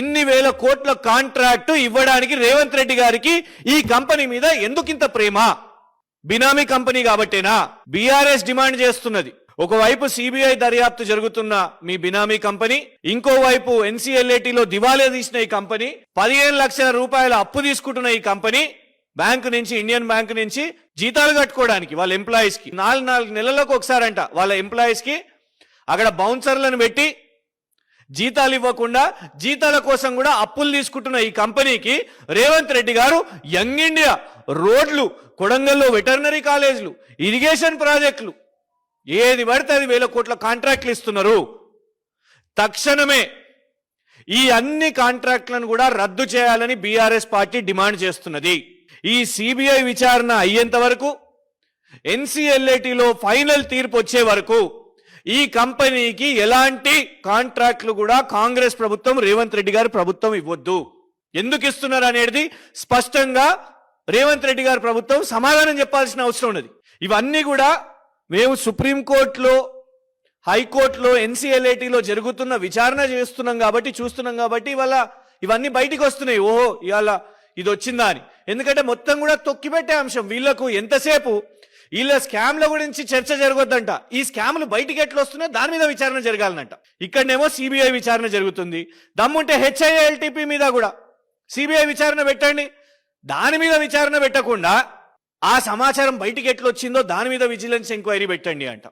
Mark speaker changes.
Speaker 1: ఇన్ని వేల కోట్ల కాంట్రాక్ట్ ఇవ్వడానికి రేవంత్ రెడ్డి గారికి ఈ కంపెనీ మీద ఎందుకింత ప్రేమ? బినామీ కంపెనీ కాబట్టేనా? బీఆర్ఎస్ డిమాండ్ చేస్తున్నది. ఒకవైపు సిబిఐ దర్యాప్తు జరుగుతున్న మీ బినామీ కంపెనీ ఇంకోవైపు ఎన్సీఎల్ఏటీలో దివాలా తీసిన ఈ కంపెనీ పదిహేను లక్షల రూపాయల అప్పు తీసుకుంటున్న ఈ కంపెనీ బ్యాంకు నుంచి ఇండియన్ బ్యాంక్ నుంచి జీతాలు కట్టుకోవడానికి వాళ్ళ ఎంప్లాయీస్కి. నాలుగు నాలుగు నెలలకు ఒకసారంట వాళ్ళ ఎంప్లాయీస్కి. అక్కడ బౌన్సర్లను పెట్టి జీతాలు ఇవ్వకుండా జీతాల కోసం కూడా అప్పులు తీసుకుంటున్న ఈ కంపెనీకి రేవంత్ రెడ్డి గారు యంగ్ ఇండియా రోడ్లు కొడంగల్లో వెటర్నరీ కాలేజీలు ఇరిగేషన్ ప్రాజెక్టులు. ఏది పడితే అది వేల కోట్ల కాంట్రాక్ట్లు ఇస్తున్నారు. తక్షణమే ఈ అన్ని కాంట్రాక్ట్లను కూడా రద్దు చేయాలని బీఆర్ఎస్ పార్టీ డిమాండ్ చేస్తున్నది. ఈ సిబిఐ విచారణ అయ్యేంత వరకు ఎన్సిఎల్ఏటిలో ఫైనల్ తీర్పు వచ్చే వరకు ఈ కంపెనీకి ఎలాంటి కాంట్రాక్ట్లు కూడా కాంగ్రెస్ ప్రభుత్వం రేవంత్ రెడ్డి గారి ప్రభుత్వం ఇవ్వద్దు. ఎందుకు ఇస్తున్నారు అనేది స్పష్టంగా రేవంత్ రెడ్డి గారి ప్రభుత్వం సమాధానం చెప్పాల్సిన అవసరం ఉన్నది. ఇవన్నీ కూడా మేము సుప్రీంకోర్టులో హైకోర్టులో ఎన్సీఎల్ఏటీలో జరుగుతున్న విచారణ చేస్తున్నాం కాబట్టి చూస్తున్నాం కాబట్టి ఇవాళ ఇవన్నీ బయటికి వస్తున్నాయి. ఓహో ఇవాళ ఇది వచ్చిందా అని. ఎందుకంటే మొత్తం కూడా తొక్కిపెట్టే అంశం. వీళ్ళకు ఎంతసేపు వీళ్ళ స్కామ్ల గురించి చర్చ జరగొద్దంట. ఈ స్కామ్లు బయటికి ఎట్లా వస్తున్నాయో దాని మీద విచారణ జరగాలనంట ఇక్కడనేమో సిబిఐ విచారణ జరుగుతుంది. దమ్ముంటే హెచ్ఐఎల్టీపీ మీద కూడా సిబిఐ విచారణ పెట్టండి. దాని మీద విచారణ పెట్టకుండా ఆ సమాచారం బయటికి ఎట్లా వచ్చిందో దాని మీద విజిలెన్స్ ఎంక్వైరీ పెట్టండి అంట.